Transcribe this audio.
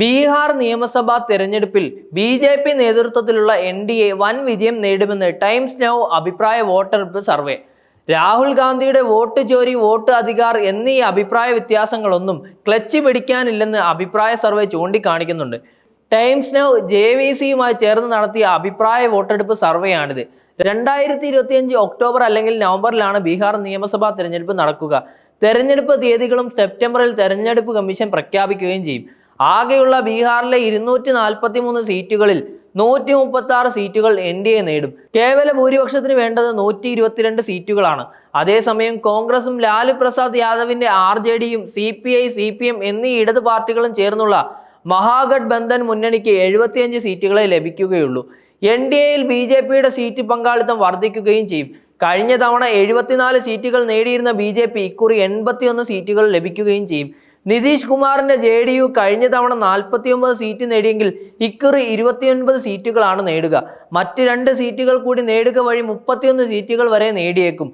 ബീഹാർ നിയമസഭാ തെരഞ്ഞെടുപ്പിൽ B J P നേതൃത്വത്തിലുള്ള എൻ ഡി എ വൻ വിജയം നേടുമെന്ന് ടൈംസ് നൗ അഭിപ്രായ വോട്ടെടുപ്പ് സർവേ. രാഹുൽ ഗാന്ധിയുടെ വോട്ട് ചോരി വോട്ട് അധികാർ എന്നീ അഭിപ്രായ വ്യത്യാസങ്ങളൊന്നും ക്ലച്ച് പിടിക്കാനില്ലെന്ന് അഭിപ്രായ സർവേ ചൂണ്ടിക്കാണിക്കുന്നുണ്ട്. ടൈംസ് നൗ ജെ വി സിയുമായി ചേർന്ന് നടത്തിയ അഭിപ്രായ വോട്ടെടുപ്പ് സർവേയാണിത്. രണ്ടായിരത്തി ഇരുപത്തിയഞ്ച് ഒക്ടോബർ അല്ലെങ്കിൽ നവംബറിലാണ് ബീഹാർ നിയമസഭാ തെരഞ്ഞെടുപ്പ് നടക്കുക. തെരഞ്ഞെടുപ്പ് തീയതികളും സെപ്റ്റംബറിൽ തെരഞ്ഞെടുപ്പ് കമ്മീഷൻ പ്രഖ്യാപിക്കുകയും ചെയ്യും. ആകെയുള്ള ബീഹാറിലെ ഇരുന്നൂറ്റി നാൽപ്പത്തി മൂന്ന് സീറ്റുകളിൽ നൂറ്റി മുപ്പത്തി ആറ് സീറ്റുകൾ എൻ ഡി എ നേടും. കേവല ഭൂരിപക്ഷത്തിന് വേണ്ടത് നൂറ്റി ഇരുപത്തിരണ്ട് സീറ്റുകളാണ്. അതേസമയം കോൺഗ്രസും ലാലു പ്രസാദ് യാദവിന്റെ ആർ ജെ ഡിയും C P I C P M എന്നീ ഇടത് പാർട്ടികളും ചേർന്നുള്ള മഹാഗഡ് ബന്ധൻ മുന്നണിക്ക് എഴുപത്തിയഞ്ച് സീറ്റുകളെ ലഭിക്കുകയുള്ളൂ. എൻ ഡി എയിൽ ബി ജെ പിയുടെ സീറ്റ് പങ്കാളിത്തം വർദ്ധിക്കുകയും ചെയ്യും. കഴിഞ്ഞ തവണ എഴുപത്തിനാല് സീറ്റുകൾ നേടിയിരുന്ന ബി ജെ പി ഇക്കുറി എൺപത്തിയൊന്ന് സീറ്റുകൾ ലഭിക്കുകയും ചെയ്യും. നിതീഷ് കുമാറിന്റെ ജെ ഡി യു കഴിഞ്ഞ തവണ നാൽപ്പത്തിയൊമ്പത് സീറ്റ് നേടിയെങ്കിൽ ഇക്കുറി ഇരുപത്തിയൊൻപത് സീറ്റുകളാണ് നേടുക. മറ്റ് രണ്ട് സീറ്റുകൾ കൂടി നേടുക വഴി മുപ്പത്തിയൊന്ന് സീറ്റുകൾ വരെ നേടിയേക്കും.